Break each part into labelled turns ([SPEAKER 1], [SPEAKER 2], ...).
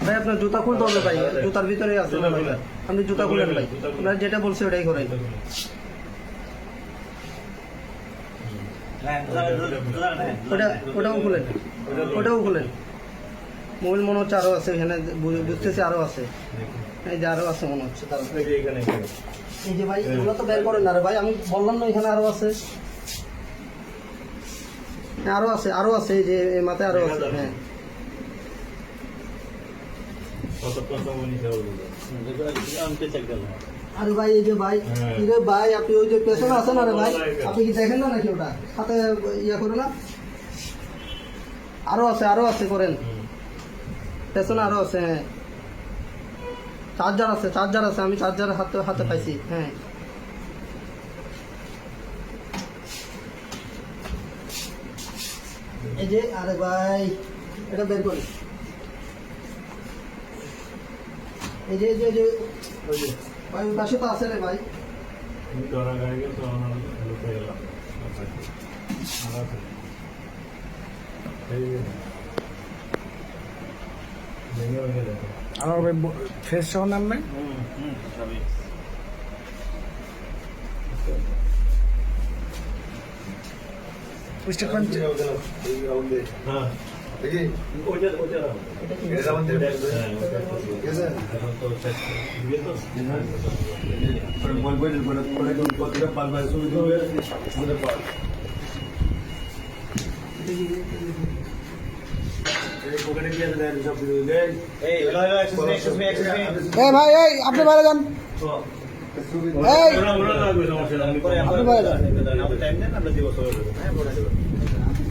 [SPEAKER 1] ভাই আপনার জুতা খুলতে হবে ভাই। জুতার ভিতরে আছে। আপনি জুতা খুলেন ভাই আপনার যেটা বলছে ওটাই করেন ওটা ওটাও খুলেন। ওটাও খুলেন। মোবাইল মনে হচ্ছে আরও আছে এখানে বুঝতেছি আরও আছে। এই যে আরও আছে মনে হচ্ছে তার এই যে ভাই এগুলো তো বের করেন না ভাই আমি বললাম না এখানে আরও আছে। আরও আছে আরও আছে এই যে মাথায় আরও আছে হ্যাঁ। আরে ভাই এই যে ভাই
[SPEAKER 2] হ্যাঁ।
[SPEAKER 1] রে ভাই আপনি ওই যে পেছনে আছেন না রে ভাই? আপনি কি দেখেন না নাকি ওটা? হাতে ইয়া করে না? আরও আছে আরও আছে করেন। পেছনে আরও আছে হ্যাঁ। চার্জার আছে চার্জার আছে আমি চার্জার হাতে হাতে পাইছি হ্যাঁ। এই যে আরে ভাই এটা বের করি। এই যে এই যে ভাই ওই পাশে তো আছে রে ভাই।
[SPEAKER 3] আমার ভাই ফেস সহ নাম নাই স্টেটমেন্ট এই ভাই এই আপনি বাইরে যান এই আপনি বাইরে যান
[SPEAKER 2] আমাদের আমাদের
[SPEAKER 1] একেবারে না, না,
[SPEAKER 2] না,
[SPEAKER 1] আরও আছে,
[SPEAKER 2] বাধা দিচ্ছে না, বাধা দিচ্ছে না।
[SPEAKER 1] আরও আছে, এটা দেখছি যে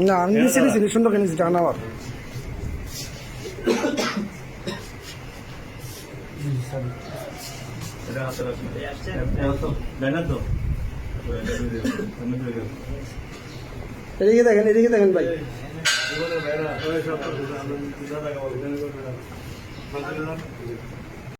[SPEAKER 3] না আমি নিচ্ছি নিচ্ছি সুন্দর কিনেছি আবার
[SPEAKER 1] এদিকে দেখেন এদিকে দেখেন ভাই
[SPEAKER 2] ভাই